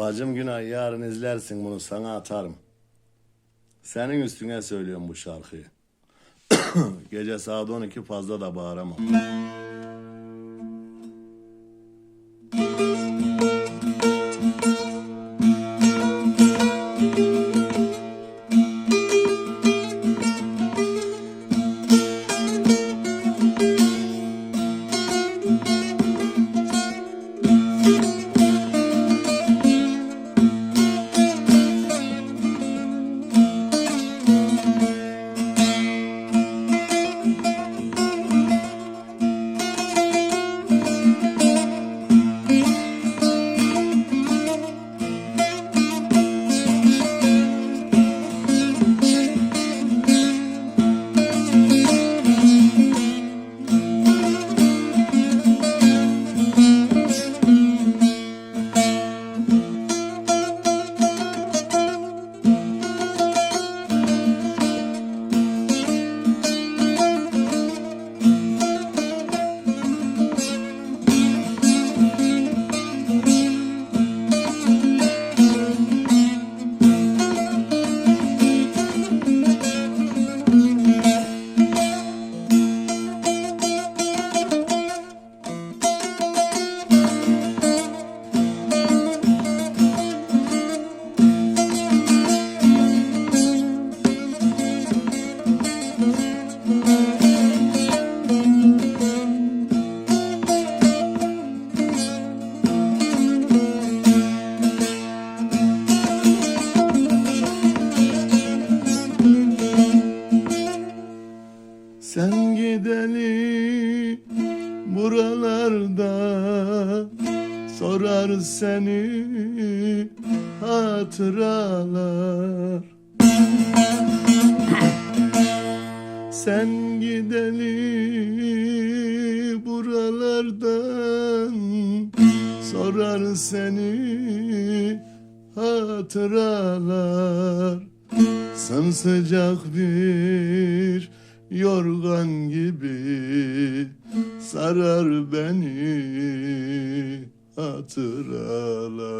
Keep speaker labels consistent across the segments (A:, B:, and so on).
A: Bacım Günay yarın izlersin bunu sana atarım. Senin üstüne söylüyorum bu şarkıyı. Gece saat 12 fazla da bağıramam. Sen gideli buralarda sorar seni hatıralar. Sen gideli buralardan sorar seni hatıralar. Sımsıcak bir yorgan gibi sarar beni hatıralar.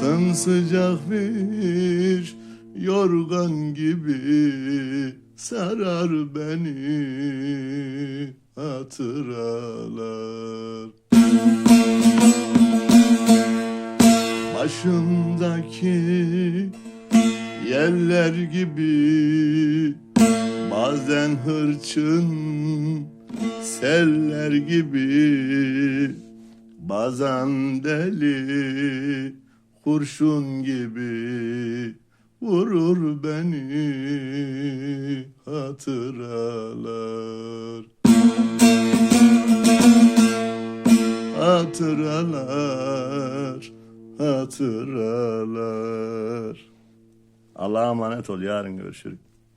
A: Sımsıcak bir yorgan gibi sarar beni hatıralar. Başımdaki yerler gibi. Bazen hırçın seller gibi. Bazen deli kurşun gibi. Vurur beni hatıralar. Hatıralar, hatıralar. Allah'a emanet ol. Yarın görüşürüz.